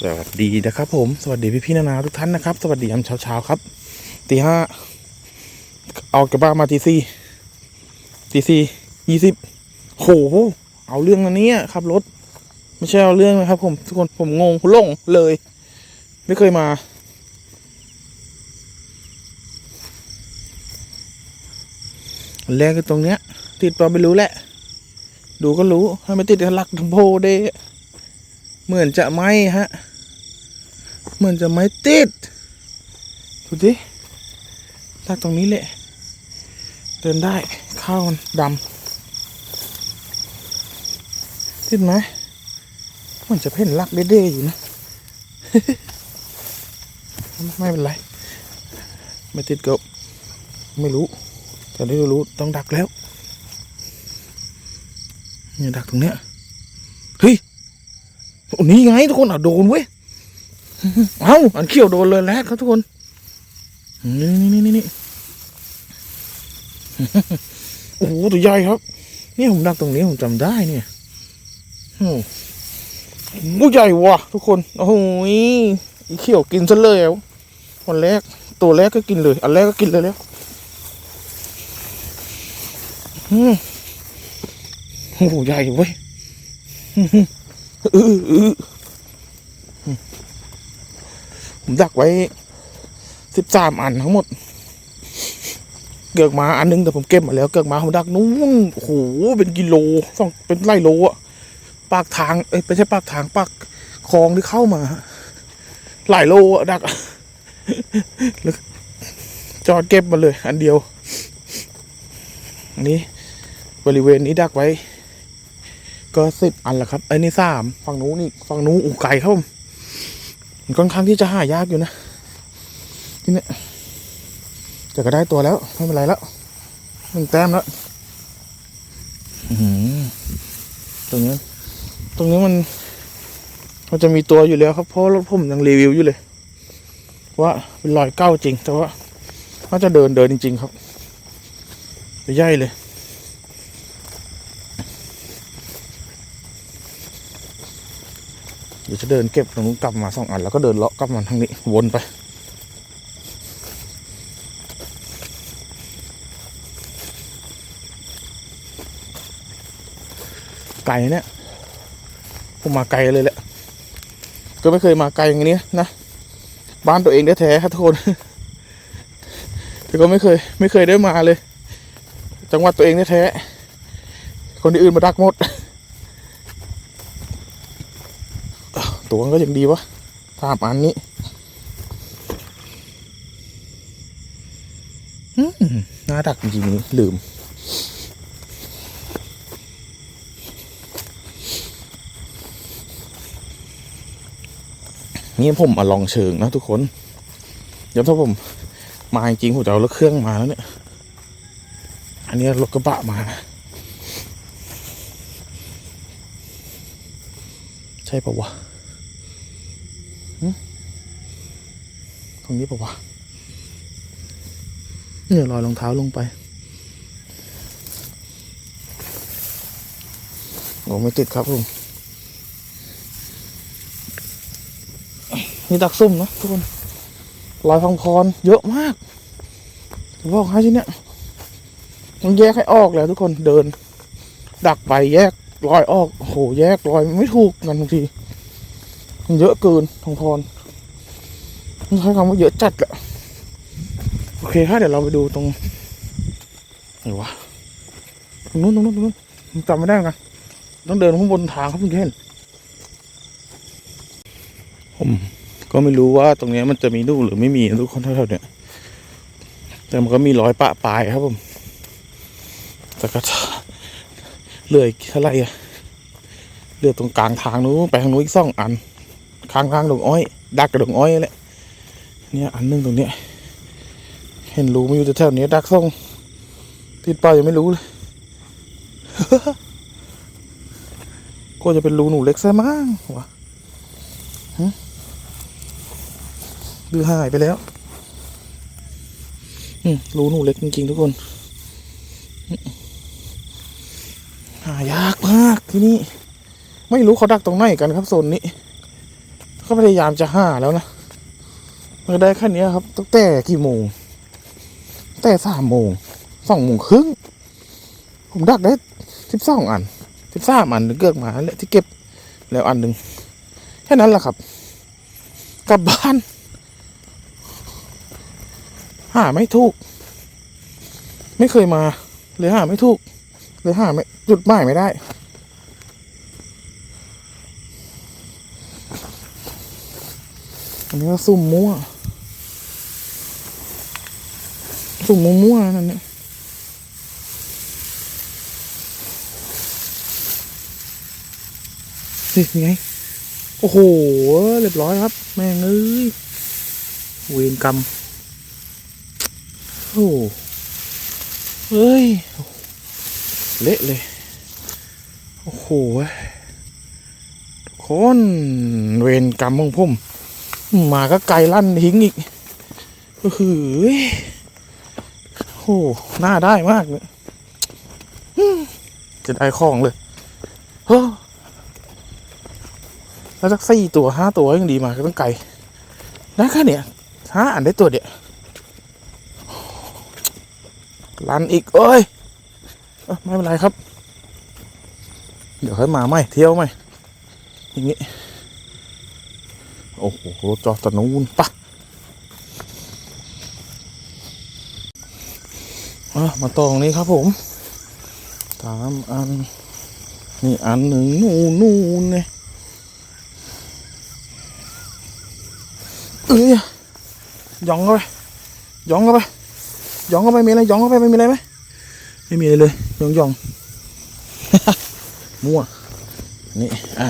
สวัสดีนะครับผมสวัสดีพี่พี่ๆนานาทุกท่านนะครับ สวัสดียามเช้าๆครับตีห้าออกจากบ้านมาตีสี่ตีสี่ยี่สิบโหเอาเรื่องอันนี้ขับรถ ไม่ใช่เอาเรื่องนะครับ ผมทุกคนผมงงหลงเลย ไม่เคยมา แรกก็ตรงเนี้ย ติดปอไม่รู้แหละ ดูก็รู้ให้ไม่ติดหลักทำโพเด เหมือนจะไม่ฮะ เหมือนจะไม่ติด ดูดิลากตรงนี้แหละ เดินได้ ข้าวมันดำ ติดไหมเหมันจะเพ่นลักเด้ๆอยู่นะ ไม่เป็นไร ไม่ติดก็ไม่รู้ แต่ได้รู้ต้องดักแล้ว เนี่ยดักตรงเนี้ย นี่ไงทุกคนอะโดนเว้ยเอาอันเขี้ยวโดนเลยแล้วครับทุกคนนี่นี่นี่นี่โอ้โหตัวใหญ่ครับ นี่ผมดักตรงนี้ผมจำได้เนี่ยโอ้โหใหญ่ว่ะทุกคนโอ้โหอีเขี้ยวกินซะเลยอะวันแรก ตัวแรกก็กินเลย อันแรกก็กินเลยแล้วอืมโอ้โหใหญ่เว้ย ผมดักไว้สิบสามอันทั้งหมด เกือกมาอันนึงแต่ผมเก็บมาแล้วเกือกมาผมดักนู้นโอ้โหเป็นกิโลสองเป็นไร่โลอะปากทางเอ้ยไม่ใช่ปากทางปากคลองที่เข้ามา หลายโลอะดักแล้วจอดเก็บมาเลย อันเดียวนนี้บริเวณนี้ดักไว้ ก็สิบอันละครับไอ้นี่สามฝั่งนู้นนี่ฝั่งนู้นอูไก่ครับผมมันค่อนข้างที่จะหายากอยู่นะที่เนี่ยแต่ก็ได้ตัวแล้วไม่เป็นไรแล้วหนึ่งแต้มแล้วตรงนี้ ตรงนี้มัน มันจะมีตัวอยู่แล้วครับเพราะรถผมยังรีวิวอยู่เลย ว่าเป็นรอยเก้าจริง แต่ว่าน่าจะเดินเดินจริง ๆ ครับไปย่เลย เดี๋ยวจะเดินเก็บตรงนู้นกลับมาสองอันแล้วก็เดินเลาะกลับมาทางนี้วนไป ไกลเนี่ยผมมาไกลเลยแหละ ก็ไม่เคยมาไกลอย่างนี้นะ บ้านตัวเองแท้ๆครับทุกคนแต่ก็ไม่เคย ไม่เคยได้มาเลย จังหวัดตัวเองแท้ๆคนอื่นมาดักหมด ตัวมันก็ยังดีวะสามอันนี้น่าดักจริงลืม นี่ผมมาลองเชิงนะทุกคนเดี๋ยวถ้าผมมาจริงผมจะเอารถเครื่องมาแล้วเนี่ย อันนี้รถกระบะมานะใช่ปะวะ ตรงนี้ปะวะเนี่ยรอยรองเท้าลงไปโอ้ไม่ติดครับผมนี่ดักซุ่มนะทุกคนรอยพังพรเยอะมากบอกให้ที่เนี้ยมันแยกให้ออกเลยทุกคนเดิน ดักไปแยกรอยออกโอ้โหแยกรอยไม่ถูกกันบางที เยอะเกินพังพรใช้คำว่าเยอะจัดอะโอเคค่ะเดี๋ยวเราไปดูตรงไหนวะตรงนู้นตรงนู้นตรงนู้นจำไม่ได้เหมือนกันต้องเดินข้างบนทางครับเพื่อนเห็นผมก็ไม่รู้ว่าตรงนี้มันจะมีลูกหรือไม่มีนะทุกคนเท่าๆเนี่ย แต่มันก็มีรอยปะปลายครับผมแต่ก็เหลืออีกเท่าไหร่อะเลือตรงกลางทางนู้นไปทางนู้นอีกสองอัน ข้างทางดงอ้อย ดักกับดงอ้อยแหละเนี่ยอันหนึงตรงเนี้ยเห็นรูมันอยู่แถวๆเนี้ยดักส่งติดเป่ายังไม่รู้เลยก็จะเป็นรูหนูเล็กซะมั้งวะหึหรือหายไปแล้วอืมรูหนูเล็กจริงๆทุกคนหายากมากที่นี่ ไม่รู้เขาดักตรงไหนกันครับโซนนี้ ก็พยายามจะห้าแล้วนะมันก็ได้แค่นี้ครับตั้งแต่กี่โมงแต่สามโมงสองโมงครึ่งผมดักได้สิบสองอันสิบสามอันเกือกมาแหละที่เก็บแล้วอันหนึ่งแค่นั้นแหละครับ กลับบ้านหาไม่ถูก ไม่เคยมาเลยหาไม่ถูกเลยหาไม่จุดหมายไม่ได้ นนี้ก็ซุ่มมั่ว ซุ่มมั่วๆนั่นเนี่ยนี่ไง โอ้โห เรียบร้อยครับ แม่งเอ้ยเวรกรรม โอ้เฮ้ย เละเลย โอ้โห ทุกคน เวรกรรมของผม หมาก็ไกลลั่นทิ้งอีกก็คือโอ้หน้าได้มากเลยจะได้ของเลยเฮ้แล้วสักสี่ตัวห้าตัวยังดีมาก็ต้องไกลได้แค่เนี้ยห้าอันได้ตัวเดียวลันอีกเอ้ยไม่เป็นไรครับ เดี๋ยวค่อยมาใหม่เที่ยวใหม่อย่างงี้ โอ้โหรถจอดตะนูนปะอะมาตรงนี้ครับผมสามอัน นี่อันหนึ่งนู่นนู่นเนี่ยเอ้ยย่องเข้าไปย่องเข้าไปย่องเข้าไปมีอะไรย่องเข้าไปไม่มีอะไรไหมไม่มีอะไรเลยย่องย่องมั่วนี่อะ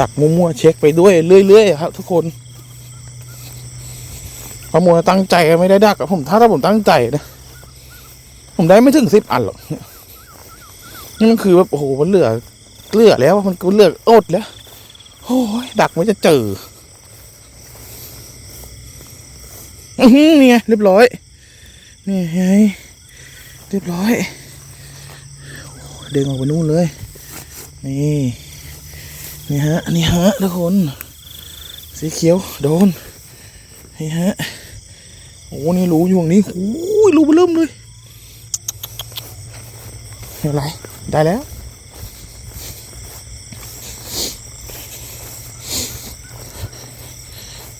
ดักมั่วๆเช็คไปด้วยเรื่อยๆครับ ทุกคนพอมัวตั้งใจไม่ได้ดักผมถ้าถ้าผมตั้งใจนะผมได้ไม่ถึงสิบอันหรอกนี่มันคือแบบโอ้โหมันเหลือเหลือแล้วมันก็เหลืออดแล้วโอ้ยดักไม่จะเจออืออนี่ไงเรียบร้อย นี่ไงเรียบร้อยโอ้ยเดินออกไปนู่นเลย นี่ นี่ฮะนี่ฮะทุกคน สีเขียวโดน นี่ฮะ โอ้นี่รูอยู่ตรงนี้โอ้ยรูเบอเริ่มเลยไม่เป็นไรได้แล้ว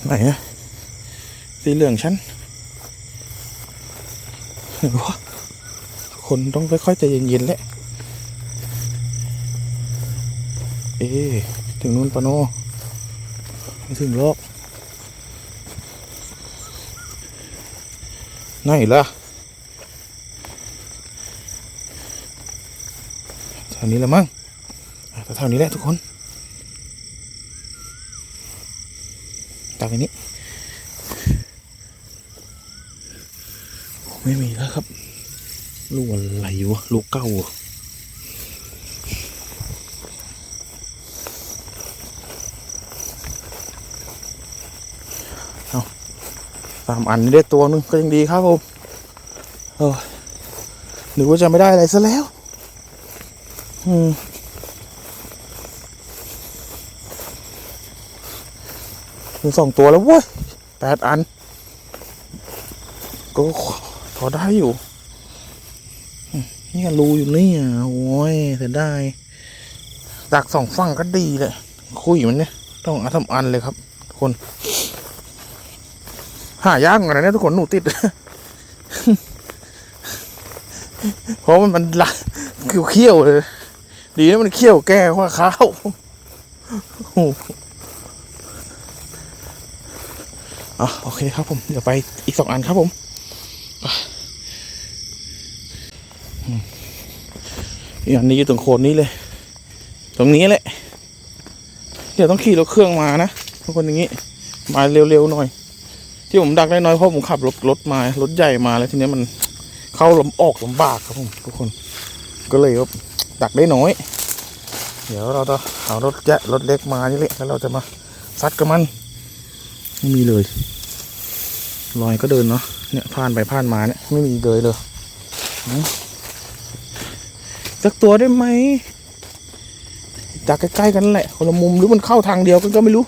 ไหนอะสีเหลืองฉันเห็นปะคนต้องค่อยๆใจเย็นๆแหละ เอ๊ถึงนู้นปะโนไม่ถึงหรอกไหนล่ะแถวนี้ละมั้งอะแถวนี้แหละทุกคนตามไปนี้ ไม่มีแล้วครับ ลูกอะไรวะ ลูกเก้าเหรอสามอันนี้ได้ตัวนึงก็ยังดีครับผมโอ้ยนึกว่าจะไม่ได้อะไรซะแล้ว อืมถึงสองตัวแล้วเว้ยแปดอัน ก็พอได้อยู่ นี่รูอยู่นี่อะโอ้ยเสียดายดักสองฝั่งก็ดีเลย คุยมันเนี่ย ต้องอาทำอันเลยครับ คน หายากเหมือนกันนะทุกคนหนูติด เพราะมันมันละเขี้ยวเลย ดีนะมันเขี้ยวแก้ว่าข้าวโอ้โหอะโอเคครับผม เดี๋ยวไปอีกสองอันครับผมอะอืมอีกอันนี้อยู่ตรงโคนนี้เลย ตรงนี้แหละ เดี๋ยวต้องขี่รถเครื่องมานะทุกคนอย่างนี้ มาเร็วๆหน่อย ที่ผมดักได้น้อยเพราะผมขับรถรถมารถใหญ่มาแล้วทีนี้มันเข้าลำออกลำบากครับผมทุกคน ก็เลยดักได้น้อย เดี๋ยวเราจะเอารถแยะรถเล็กมานี่แหละแล้วเราจะมาซัดกับมันไม่มีเลยลอยก็เดินเนาะเนี่ยผ่านไปผ่านมาเนี่ยไม่มีเลยเลยสักตัวได้ไหมจากใกล้ๆกันแหละคนละมุมหรือมันเข้าทางเดียวกันก็ไม่รู้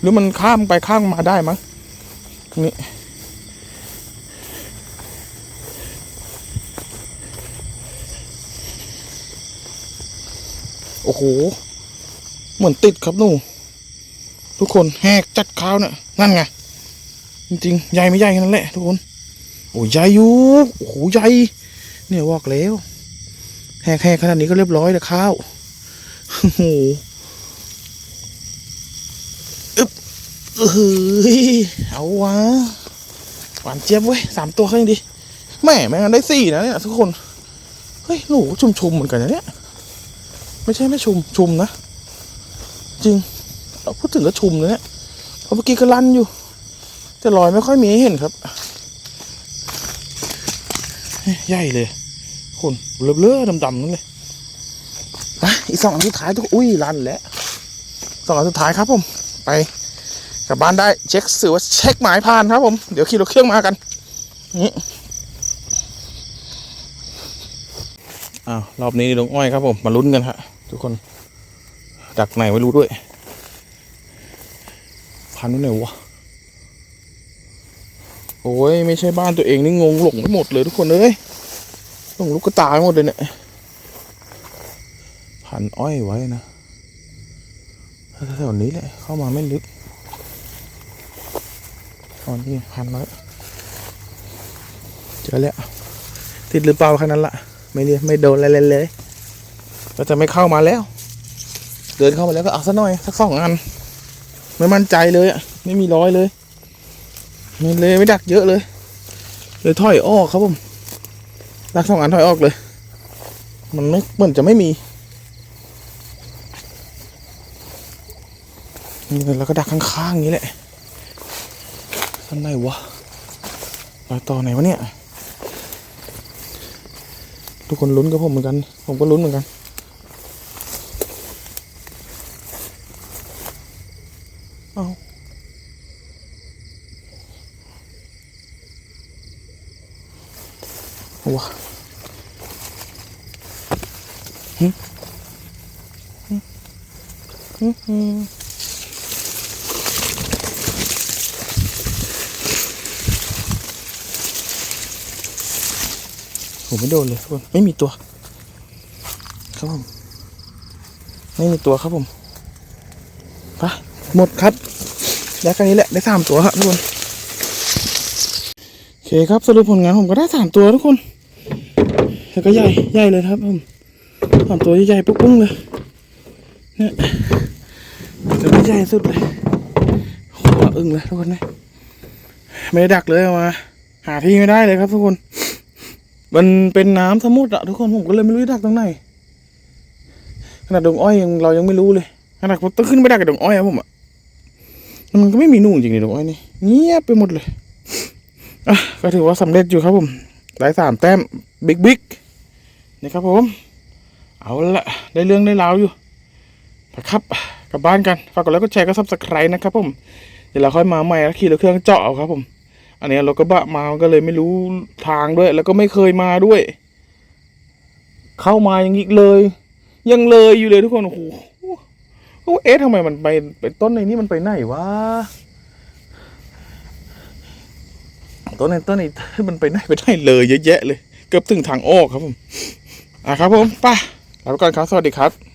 หรือมันข้ามไปข้ามมาได้มั้ง นี่โอ้โห เหมือนติดครับหนู ทุกคนแหกจัดข้าวเนี่ยนั่นไง จริงๆ ใหญ่ไม่ใหญ่แค่นั้นแหละทุกคน โอ้ใหญ่อยู่ โอ้โหใหญ่ เนี่ยบอกแล้ว แหกแหกขนาดนี้ก็เรียบร้อยแล้วข้าวโอ้โหอึ๊บ เอ้ยเอาวะหวานเจี๊ยบเว้ยสามตัวเขายังดีแม่แม่งได้สี่นะเนี่ยทุกคน เฮ้ยหนูชุมชุมๆเหมือนกันนะเนี่ย ไม่ใช่ไม่ชุมชุมนะ จริง เราพูดถึงก็ชุมนะเนี่ยเพราะเมื่อกี้ก็ลั่นอยู่ แต่รอยไม่ค่อยมีให้เห็นครับใหญ่เลยคนเลือๆดำๆนั่นเลยไปอีกสองอันสุดท้ายทุกอุ้ยลั่นแล้วสองอันสุดท้ายครับผม ไป ลับบ้านได้เช็คสื่อว่าเช็คหมายผ่านครับผม เดี๋ยวขี่รถเครื่องมากันนี่อ้าวรอบนี้ลงอ้อยครับผมมาลุ้นกันฮะทุกคนดักไหนไม่รู้ด้วย พันไว้ไหนวะโอ้ยไม่ใช่บ้านตัวเองนี่งงหลงไปหมดเลยทุกคนเอ้ยหลงลูกกระตายหมดเลยเนี่ยพันอ้อยไว้นะแถวนี้แหละเข้ามาไม่ลึก ตอนนี้พันแล้วเจอแล้วติดหรือเปล่าแค่นั้นละไม่เรียไม่โดนอะไรเลยเลยก็จะไม่เข้ามาแล้ว เดินเข้ามาแล้วก็เอาซะหน่อยสักสองอัน ไม่มั่นใจเลยอะไม่มีร้อยเลยไม่เลยไม่ดักเยอะเลยเลยถอยออกครับผมดักสองอันถอยออกเลย มันไม่เหมือนจะไม่มีนี่แล้วก็ดักข้างๆอย่างนี้แหละ ข้างในวะรอยต่อไหนวะเนี่ย ทุกคนลุ้นกับผมเหมือนกัน ผมก็ลุ้นเหมือนกันเอาว้าหึหึหึหึผม ไม่โดนเลยทุกคนไม่มีตัว ครับผม ไม่มีตัวครับผมไปหมดครับได้แค่นี้แหละได้สามตัวครับทุกคนโอเคครับสรุปผลงานผมก็ได้สามตัวทุกคนแล้วก็ใหญ่ใหญ่เลยครับผมสามตัวใหญ่ๆปุ๊้งๆเลยเนี่ยตัวนี้ใหญ่สุดเลยหัวอึ้งเลยทุกคนนะไม่ดักเลยเอามา หาที่ไม่ได้เลยครับทุกคน มันเป็นน้ำสมุทรอะทุกคนผมก็เลยไม่รู้ดักตรงไหนขนาดดงอ้อยยังเรายังไม่รู้เลยขนาดผมต้องขึ้นไปดักกับดงอ้อยอะผมอะมันก็ไม่มีนูจริงๆดงอ้อยนี่เงียบไปหมดเลยอะก็ถือว่าสำเร็จอยู่ครับผมได้สามแต้มบิ๊กบิ๊กนี่ครับผม เอาละได้เรื่องได้ราวอยู่ไปครับกลับบ้านกันฝากกดไลค์กดแชร์ก็ซับสไครต์นะครับผมเดี๋ยวเราค่อยมาใหม่แล้วขี่รถเครื่องเจาะเอาครับผม อันนี้รถกระบะมาก็เลยไม่รู้ทางด้วย แล้วก็ไม่เคยมาด้วย เข้ามาอย่างนี้เลย ยังเลยอยู่เลยทุกคนโอ้โหเอ๊ะทำไมมันไปไปต้นในนี้มันไปไหนวะต้นในต้นในมันไปไหนไปไหนเลยเยอะแยะเลย เกือบถึงทางออกครับผมอะครับผมไป้าลาไปก่อนครับสวัสดีครับ